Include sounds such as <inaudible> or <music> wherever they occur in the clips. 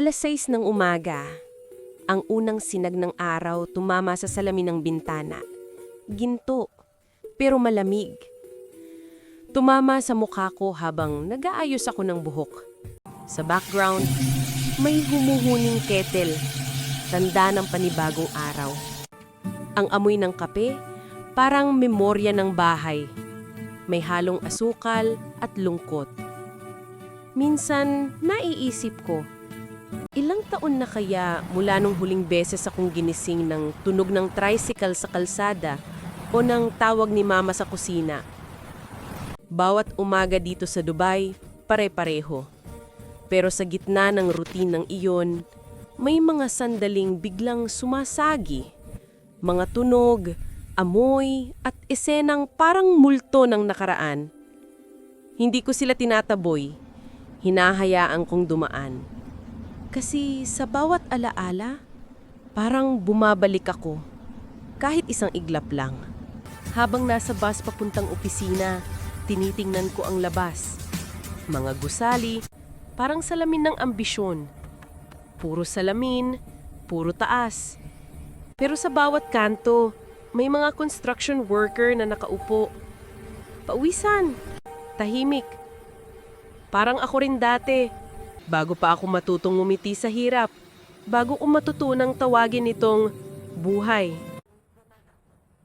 Alas 6 ng umaga. Ang unang sinag ng araw tumama sa salamin ng bintana. Ginto, pero malamig. Tumama sa mukha ko habang nag-aayos ako ng buhok. Sa background, may humuhuning kettle, tanda ng panibagong araw. Ang amoy ng kape, parang memorya ng bahay. May halong asukal at lungkot. Minsan, naiisip ko, ilang taon na kaya mula nung huling beses akong ginising ng tunog ng tricycle sa kalsada o ng tawag ni mama sa kusina. Bawat umaga dito sa Dubai, pare-pareho. Pero sa gitna ng routine ng iyon, may mga sandaling biglang sumasagi. Mga tunog, amoy, at esenang parang multo ng nakaraan. Hindi ko sila tinataboy. Hinahayaan kong dumaan. Kasi sa bawat alaala, parang bumabalik ako. Kahit isang iglap lang. Habang nasa bus papuntang opisina, tinitingnan ko ang labas. Mga gusali, parang salamin ng ambisyon. Puro salamin, puro taas. Pero sa bawat kanto, may mga construction worker na nakaupo. Pauwisan, tahimik. Parang ako rin dati, bago pa ako matutong ngumiti sa hirap, bago ko matutunang tawagin itong buhay.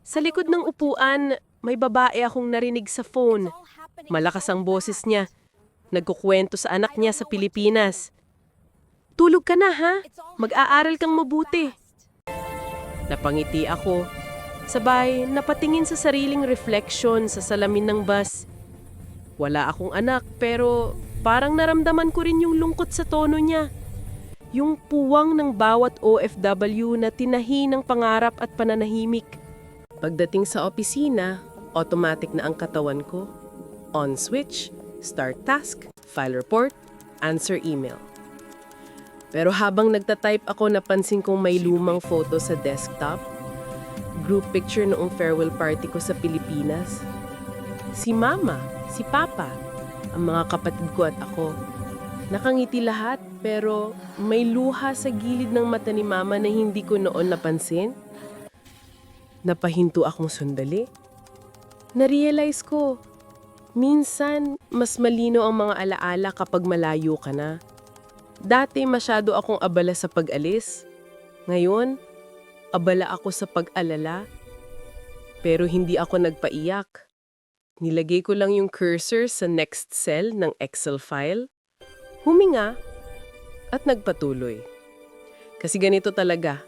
Sa likod ng upuan, may babae akong narinig sa phone. Malakas ang boses niya. Nagkukwento sa anak niya sa Pilipinas. Tulog ka na ha? Mag-aaral kang mabuti. Napangiti ako. Sabay, napatingin sa sariling reflection sa salamin ng bus. Wala akong anak pero parang naramdaman ko rin yung lungkot sa tono niya. Yung puwang ng bawat OFW na tinahi ng pangarap at pananahimik. Pagdating sa opisina, automatic na ang katawan ko. On switch, start task, file report, answer email. Pero habang nagtatype ako, napansin kong may lumang photo sa desktop. Group picture noong farewell party ko sa Pilipinas. Si Mama, si Papa, ang mga kapatid ko at ako. Nakangiti lahat pero may luha sa gilid ng mata ni Mama na hindi ko noon napansin. Napahinto akong sundali. Narealize ko, minsan mas malino ang mga alaala kapag malayo ka na. Dati masyado akong abala sa pag-alis. Ngayon, abala ako sa pag-alala. Pero hindi ako nagpaiyak. Nilagay ko lang yung cursor sa next cell ng Excel file, huminga, at nagpatuloy. Kasi ganito talaga.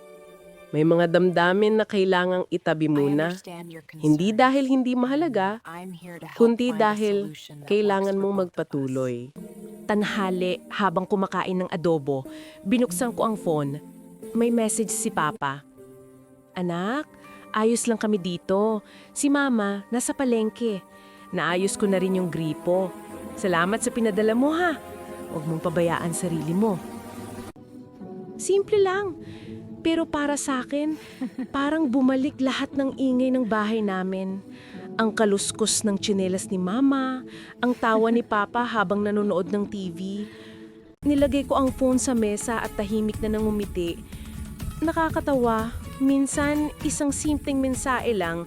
May mga damdamin na kailangang itabi muna. Hindi dahil hindi mahalaga, kundi dahil kailangan mong magpatuloy. Tanhali habang kumakain ng adobo, binuksan ko ang phone. May message si Papa. Anak, ayos lang kami dito. Si Mama, nasa palengke. Naayos ko na rin yung gripo. Salamat sa pinadala mo ha. Huwag mong pabayaan sarili mo. Simple lang. Pero para sa akin, <laughs> parang bumalik lahat ng ingay ng bahay namin. Ang kaluskos ng tsinelas ni Mama, ang tawa ni Papa <laughs> habang nanonood ng TV. Nilagay ko ang phone sa mesa at tahimik na nangumiti. Nakakatawa, minsan isang simpleng mensahe lang,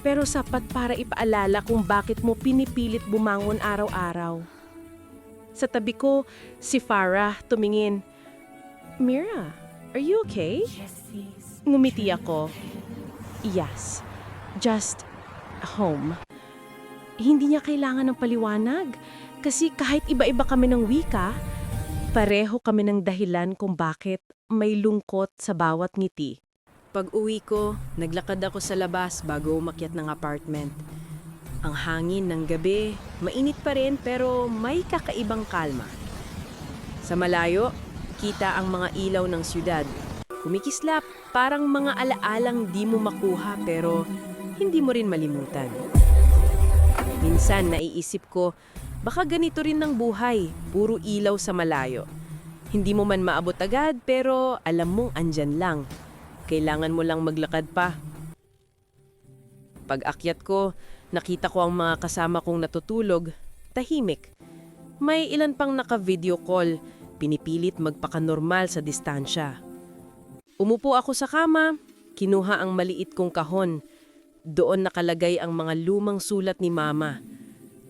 pero sapat para ipaalala kung bakit mo pinipilit bumangon araw-araw. Sa tabi ko, si Farah tumingin. Mira, are you okay? Ngumiti ako. Yes, just home. Hindi niya kailangan ng paliwanag kasi kahit iba-iba kami ng wika, pareho kami ng dahilan kung bakit may lungkot sa bawat ngiti. Pag uwi ko, naglakad ako sa labas bago umakyat ng apartment. Ang hangin ng gabi, mainit pa rin pero may kakaibang kalma. Sa malayo, kita ang mga ilaw ng syudad. Kumikislap, parang mga alaalang di mo makuha pero hindi mo rin malimutan. Minsan naiisip ko, baka ganito rin ng buhay, puro ilaw sa malayo. Hindi mo man maabot agad pero alam mong andyan lang. Kailangan mo lang maglakad pa. Pag akyat ko, nakita ko ang mga kasama kong natutulog, tahimik. May ilan pang naka-video call, pinipilit magpakanormal sa distansya. Umupo ako sa kama, kinuha ang maliit kong kahon. Doon nakalagay ang mga lumang sulat ni Mama.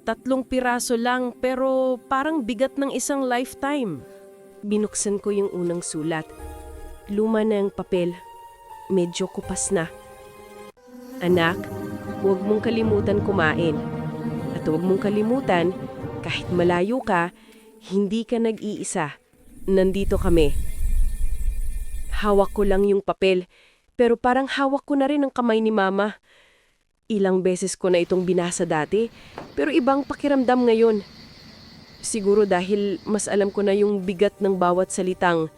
Tatlong piraso lang pero parang bigat ng isang lifetime. Binuksan ko yung unang sulat. Luma na ang papel. Medyo kupas na. Anak, huwag mong kalimutan kumain. At huwag mong kalimutan, kahit malayo ka, hindi ka nag-iisa. Nandito kami. Hawak ko lang yung papel, pero parang hawak ko na rin ang kamay ni Mama. Ilang beses ko na itong binasa dati, pero ibang pakiramdam ngayon. Siguro dahil mas alam ko na yung bigat ng bawat salitang,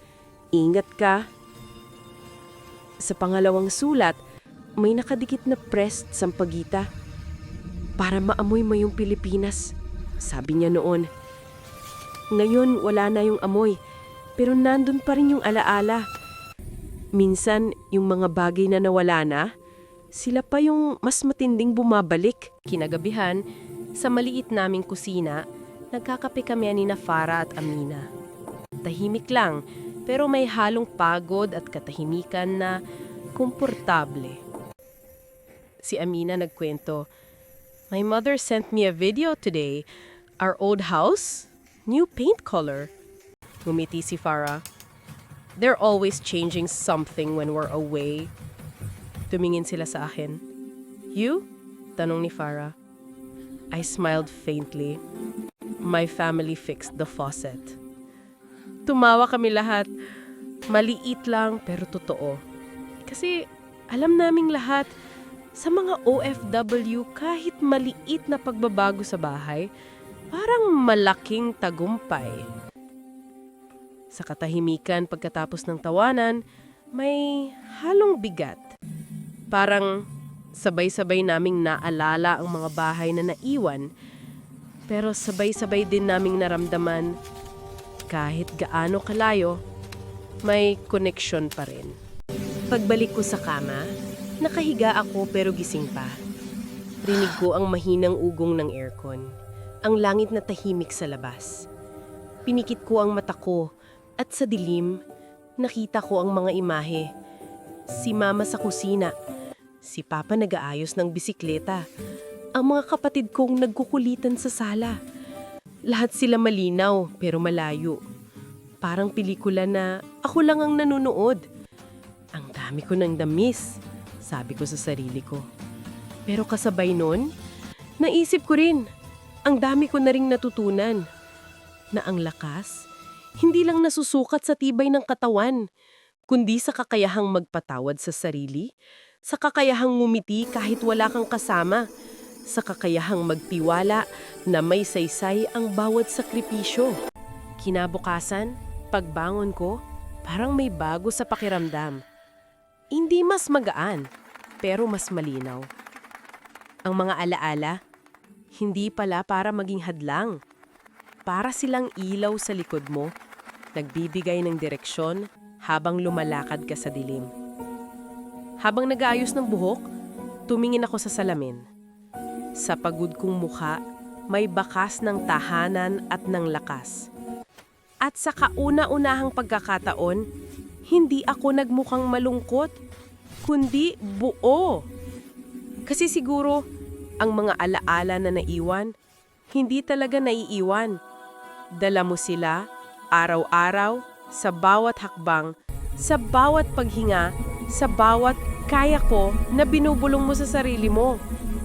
ingat ka. Sa pangalawang sulat, may nakadikit na pressed sampagita. Para maamoy mo yung Pilipinas, sabi niya noon. Ngayon wala na yung amoy, pero nandun pa rin yung alaala. Minsan, yung mga bagay na nawala na, sila pa yung mas matinding bumabalik. Kinagabihan, sa maliit naming kusina, nagkakape kami ni na Farah at Amina. Tahimik lang, pero may halong pagod at katahimikan na komportable. Si Amina nagkwento, My mother sent me a video today. Our old house? New paint color. Ngumiti si Farah. They're always changing something when we're away. Tumingin sila sa akin. You? Tanong ni Farah. I smiled faintly. My family fixed the faucet. Tumawa kami lahat. Maliit lang pero totoo. Kasi alam naming lahat, sa mga OFW kahit maliit na pagbabago sa bahay, parang malaking tagumpay. Sa katahimikan pagkatapos ng tawanan, may halong bigat. Parang sabay-sabay naming naalala ang mga bahay na naiwan, pero sabay-sabay din naming naramdaman kahit gaano kalayo, may koneksyon pa rin. Pagbalik ko sa kama, nakahiga ako pero gising pa. Rinig ko ang mahinang ugong ng aircon. Ang langit na tahimik sa labas. Pinikit ko ang mata ko at sa dilim, nakita ko ang mga imahe. Si mama sa kusina, si papa nag-aayos ng bisikleta, ang mga kapatid kong nagkukulitan sa sala. Lahat sila malinaw pero malayo. Parang pelikula na ako lang ang nanonood. Ang dami ko ng damis, sabi ko sa sarili ko. Pero kasabay nun, naisip ko rin, ang dami ko na ring natutunan. Na ang lakas, hindi lang nasusukat sa tibay ng katawan, kundi sa kakayahang magpatawad sa sarili, sa kakayahang ngumiti kahit wala kang kasama, sa kakayahang magtiwala na may saysay ang bawat sakripisyo. Kinabukasan, pagbangon ko, parang may bago sa pakiramdam. Hindi mas magaan, pero mas malinaw. Ang mga alaala, hindi pala para maging hadlang. Para silang ilaw sa likod mo, nagbibigay ng direksyon habang lumalakad ka sa dilim. Habang nag-aayos ng buhok, tumingin ako sa salamin. Sa pagod kong mukha, may bakas ng tahanan at ng lakas. At sa kauna-unahang pagkakataon, hindi ako nagmukhang malungkot, kundi buo. Kasi siguro, ang mga alaala na naiwan, hindi talaga naiiwan. Dala mo sila, araw-araw, sa bawat hakbang, sa bawat paghinga, sa bawat kaya ko na binubulong mo sa sarili mo.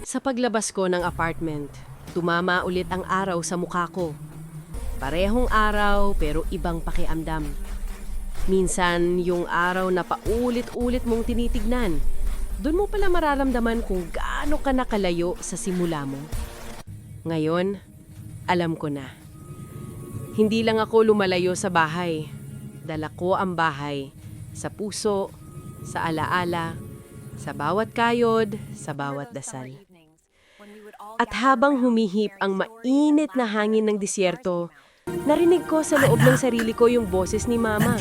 Sa paglabas ko ng apartment, tumama ulit ang araw sa mukha ko. Parehong araw pero ibang pakiamdam. Minsan, yung araw na paulit-ulit mong tinitignan, doon mo pala mararamdaman kung gaano ka nakalayo sa simula mo. Ngayon, alam ko na. Hindi lang ako lumalayo sa bahay. Dala ko ang bahay sa puso, sa alaala, sa bawat kayod, sa bawat dasal. At habang humihip ang mainit na hangin ng disyerto, narinig ko sa loob ng sarili ko yung boses ni Mama.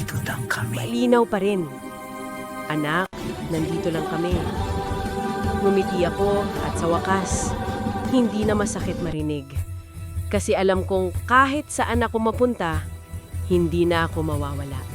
Malinaw pa rin. Anak, nandito lang kami. Ngumiti ako at sa wakas, hindi na masakit marinig. Kasi alam kong kahit saan ako mapunta, hindi na ako mawawala.